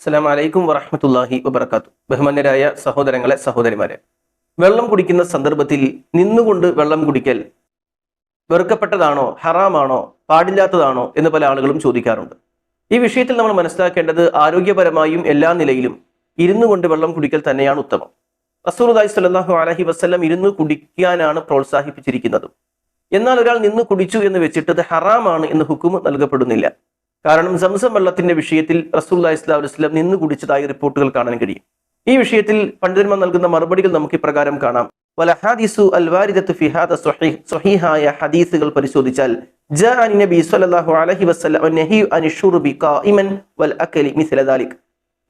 അസ്സലാം വലൈക്കും വറഹമത്തല്ലാഹി വബർക്കാത്തു ബഹുമാന്യരായ സഹോദരങ്ങളെ സഹോദരിമാരെ വെള്ളം കുടിക്കുന്ന സന്ദർഭത്തിൽ നിന്നുകൊണ്ട് വെള്ളം കുടിക്കൽ വെറുക്കപ്പെട്ടതാണോ ഹറാമാണോ പാടില്ലാത്തതാണോ എന്ന് പല ആളുകളും ചോദിക്കാറുണ്ട്. ഈ വിഷയത്തിൽ നമ്മൾ മനസ്സിലാക്കേണ്ടത് ആരോഗ്യപരമായും എല്ലാ നിലയിലും ഇരുന്നു കൊണ്ട് വെള്ളം കുടിക്കൽ തന്നെയാണ് ഉത്തമം. റസൂർദായി സ്വല്ലല്ലാഹു അലഹി വസ്ലം ഇരുന്ന് കുടിക്കാനാണ് പ്രോത്സാഹിപ്പിച്ചിരിക്കുന്നത്. എന്നാൽ ഒരാൾ നിന്ന് കുടിച്ചു എന്ന് വെച്ചിട്ട് അത് ഹറാമാണ് എന്ന് ഹുക്കും നൽകപ്പെടുന്നില്ല. കാരണം സംസം വെള്ളത്തിന്റെ വിഷയത്തിൽ റസൂല്ലാ ഇസ്ലാം വസ്ലം നിന്ന് കുടിച്ചതായി റിപ്പോർട്ടുകൾ കാണാൻ കഴിയും. ഈ വിഷയത്തിൽ പണ്ഡിതന്മാർ നൽകുന്ന മറുപടികൾ നമുക്ക് ഇപ്രകാരം കാണാം. ഹദീസുകൾ പരിശോധിച്ചാൽ അൻ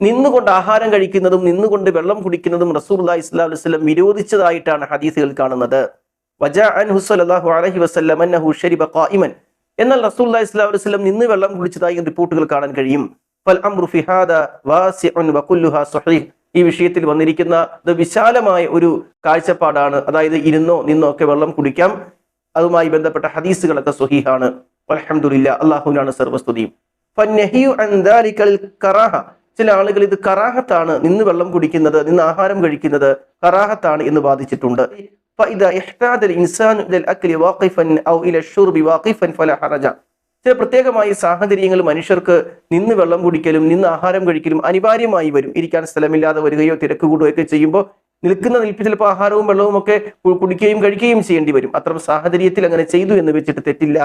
നിന്നുകൊണ്ട് ആഹാരം കഴിക്കുന്നതും നിന്നുകൊണ്ട് വെള്ളം കുടിക്കുന്നതും സ്വല്ലല്ലാഹു അലൈഹി വസല്ലം വിരോധിച്ചതായിട്ടാണ് ഹദീസുകൾ കാണുന്നത്. വജാ അൻഹു സ്വല്ലല്ലാഹു അലൈഹി ഖായിമൻ എന്നാൽ സ്വല്ലല്ലാഹു അലൈഹി വസല്ലം നിന്ന് വെള്ളം കുടിച്ചതായി റിപ്പോർട്ടുകൾ കാണാൻ കഴിയും. ഫൽ ഈ വിഷയത്തിൽ വന്നിരിക്കുന്ന വിശാലമായ ഒരു കാഴ്ചപ്പാടാണ്. അതായത് ഇരുന്നോ നിന്നോ ഒക്കെ വെള്ളം കുടിക്കാം. അതുമായി ബന്ധപ്പെട്ട ഹദീസുകളൊക്കെ സുഹീഹാണ്. അലഹമുല്ല അള്ളാഹുവിനാണ് സർവസ്തുതിയും. ചില ആളുകൾ ഇത് കറാഹത്താണ് നിന്ന് വെള്ളം കുടിക്കുന്നത് നിന്ന് ആഹാരം കഴിക്കുന്നത് കറാഹത്താണ് എന്ന് വാദിച്ചിട്ടുണ്ട്. فإذا احتاج الإنسان إلى الأكل واقفا أو إلى الشرب واقفا فلا حرج ചില പ്രത്യേകമായ സാഹചര്യങ്ങൾ മനുഷ്യർക്ക് നിന്ന് വെള്ളം കുടിക്കലും നിന്ന് ആഹാരം കഴിക്കലും അനിവാര്യമായി വരും ഇരിക്കാൻ സ്ഥലമില്ലാതെ വരികയോ തിരക്ക് കൂടുകയൊക്കെ ചെയ്യുമ്പോൾ നിൽക്കുന്ന നിൽപ്പിൽ ചിലപ്പോൾ ആഹാരവും വെള്ളവും ഒക്കെ കു- കുടിക്കുകയും കഴിക്കുകയും ചെയ്യേണ്ടി വരും അത്തരം സാഹചര്യത്തിൽ അങ്ങനെ ചെയ്തു എന്ന് വെച്ചിട്ട് തെറ്റില്ല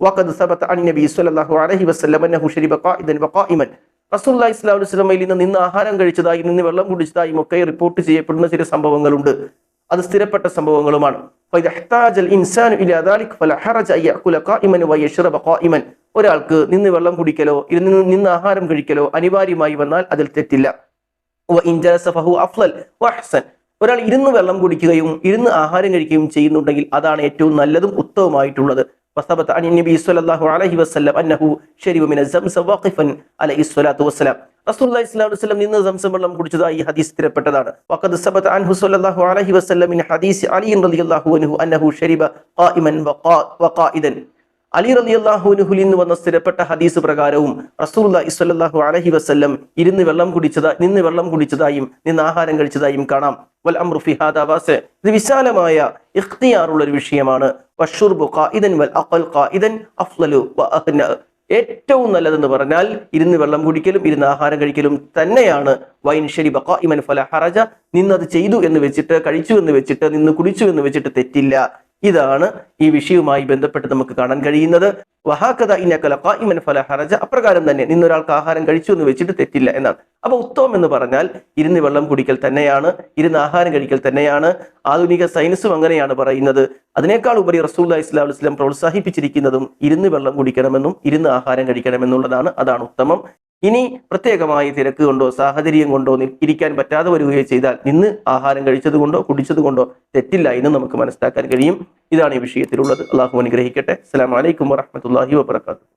വഖദ് സബത അൻ നബി സ്വല്ലല്ലാഹു അലൈഹി വസല്ലം അന്നഹു ശരിബ ഖായിദൻ വഖായിമൻ റസൂലുള്ളാഹി സ്വല്ലല്ലാഹു അലൈഹി വസല്ലമയിൽ നിന്ന് നിന്ന് ആഹാരം കഴിച്ചതായി നിന്ന് വെള്ളം കുടിച്ചതായും ഒക്കെ റിപ്പോർട്ട് ചെയ്യപ്പെടുന്ന ചില സംഭവങ്ങളുണ്ട് അത് സ്ഥിരപ്പെട്ട സംഭവങ്ങളുമാണ്. ഒരാൾക്ക് നിന്ന് വെള്ളം കുടിക്കലോ ഇരുന്ന് നിന്ന് ആഹാരം കഴിക്കലോ അനിവാര്യമായി വന്നാൽ അതിൽ തെറ്റില്ല. ഒരാൾ ഇരുന്ന് വെള്ളം കുടിക്കുകയും ഇരുന്ന് ആഹാരം കഴിക്കുകയും ചെയ്യുന്നുണ്ടെങ്കിൽ അതാണ് ഏറ്റവും നല്ലതും ഉത്തമമായിട്ടുള്ളത് വസ്തബത്ത് നബി സ്വല്ലല്ലാഹു അലൈഹി വസല്ലം അന്നഹു അലൈഹി വസ്സലാം. റസൂല്ലാ നിന്ന് കുടിച്ചതായി ഈ ഹദീസ് സ്ഥിരപ്പെട്ടതാണ്. അൻഹു അലി റളിയല്ലാഹു അൻഹു അന്നഹു ശരിബ ഖായിമൻ അലി റളിയല്ലാഹു ഹദീസ് പ്രകാരവും റസൂല്ലാ ഇസ്വല്ലാഹു ഇരുന്ന് വെള്ളം കുടിച്ചതാ നിന്ന് വെള്ളം കുടിച്ചതായും നിന്ന് ആഹാരം കഴിച്ചതായും കാണാം. വൽ അംറു ഇത് വിശാലമായ ഇഖ്തിയാറുള്ള ഒരു വിഷയമാണ് ഖായിദൻ വൽ അഖൽ ഖായിദൻ അഫ്ലലു വ ഏറ്റവും നല്ലതെന്ന് പറഞ്ഞാൽ ഇരുന്ന് വെള്ളം കുടിക്കലും ഇരുന്ന് ആഹാരം കഴിക്കലും തന്നെയാണ് വൈൻ ശരി ബക്ക ഇമൻ ഫല ഹറജ. നിന്നത് ചെയ്തു എന്ന് വെച്ചിട്ട് കഴിച്ചു എന്ന് വെച്ചിട്ട് നിന്ന് കുടിച്ചു എന്ന് വെച്ചിട്ട് തെറ്റില്ല. ഇതാണ് ഈ വിഷയവുമായി ബന്ധപ്പെട്ട് നമുക്ക് കാണാൻ കഴിയുന്നത്. വഹാക്കഥ ഇന്നക്കല കായിമൻ ഫല ഹറജ. അപ്രകാരം തന്നെ നിന്നൊരാൾക്ക് ആഹാരം കഴിച്ചു എന്ന് വെച്ചിട്ട് തെറ്റില്ല എന്നാണ്. അപ്പൊ ഉത്തമം എന്ന് പറഞ്ഞാൽ ഇരുന്ന് വെള്ളം കുടിക്കൽ തന്നെയാണ് ഇരുന്ന് ആഹാരം കഴിക്കൽ തന്നെയാണ് ആധുനിക സയൻസും അങ്ങനെയാണ് പറയുന്നത്. അതിനേക്കാൾ ഉപരി റസൂൽ ഇസ്ലാം ഇസ്ലാം പ്രോത്സാഹിപ്പിച്ചിരിക്കുന്നതും ഇരുന്ന് വെള്ളം കുടിക്കണമെന്നും ഇരുന്ന് ആഹാരം കഴിക്കണമെന്നുള്ളതാണ് അതാണ് ഉത്തമം. ഇനി പ്രത്യേകമായി തിരക്ക് കൊണ്ടോ സാഹചര്യം കൊണ്ടോ ഇരിക്കാൻ പറ്റാതെ വരികയോ ചെയ്താൽ നിന്ന് ആഹാരം കഴിച്ചതുകൊണ്ടോ കുടിച്ചതുകൊണ്ടോ കുടിച്ചത് കൊണ്ടോ തെറ്റില്ല എന്ന് നമുക്ക് മനസ്സിലാക്കാൻ കഴിയും. ഇതാണ് ഈ വിഷയത്തിലുള്ളത്. അള്ളാഹു അനുഗ്രഹിക്കട്ടെ. അസ്സാം വലൈക്കും വറഹ്മത്തുള്ളാഹി വബറകാതുഹു.